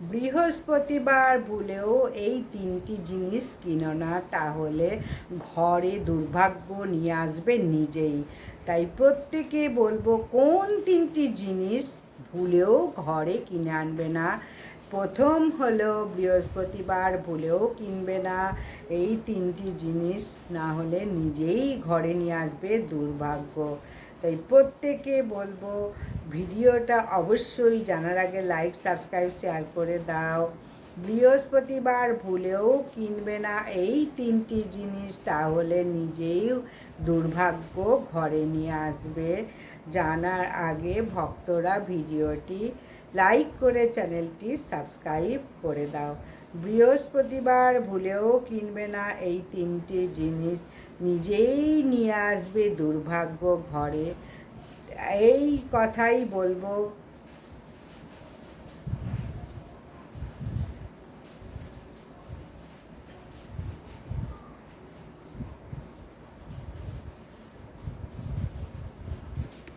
বৃহস্পতিবার ভুলেও এই তিনটি জিনিস কিনো না, তাহলে ঘরে দুর্ভাগ্য নিয়ে আসবে নিজেই। তাই প্রত্যেকে বলব, কোন তিনটি জিনিস ভুলেও ঘরে কিনে আনবে না? প্রথম হলো, বৃহস্পতিবার ভুলেও কিনবে না। এই তিনটি জিনিস না হলে নিজেই ঘরে নিয়ে আসবে দুর্ভাগ্য। তাই প্রত্যেকে বলব ভিডিওটা অবশ্যই জানার আগে লাইক সাবস্ক্রাইব শেয়ার করে দাও। বৃহস্পতিবার ভুলেও কিনবে না এই তিনটি জিনিস, তাহলে নিজেই দুর্ভাগ্য ঘরে নিয়ে আসবে। জানার আগে ভক্তরা ভিডিওটি লাইক করে চ্যানেলটি সাবস্ক্রাইব করে দাও। বৃহস্পতিবার ভুলেও কিনবে না এই তিনটি জিনিস, নিজেই নিয়ে আসবে দুর্ভাগ্য ঘরে। এই কথাই বলব।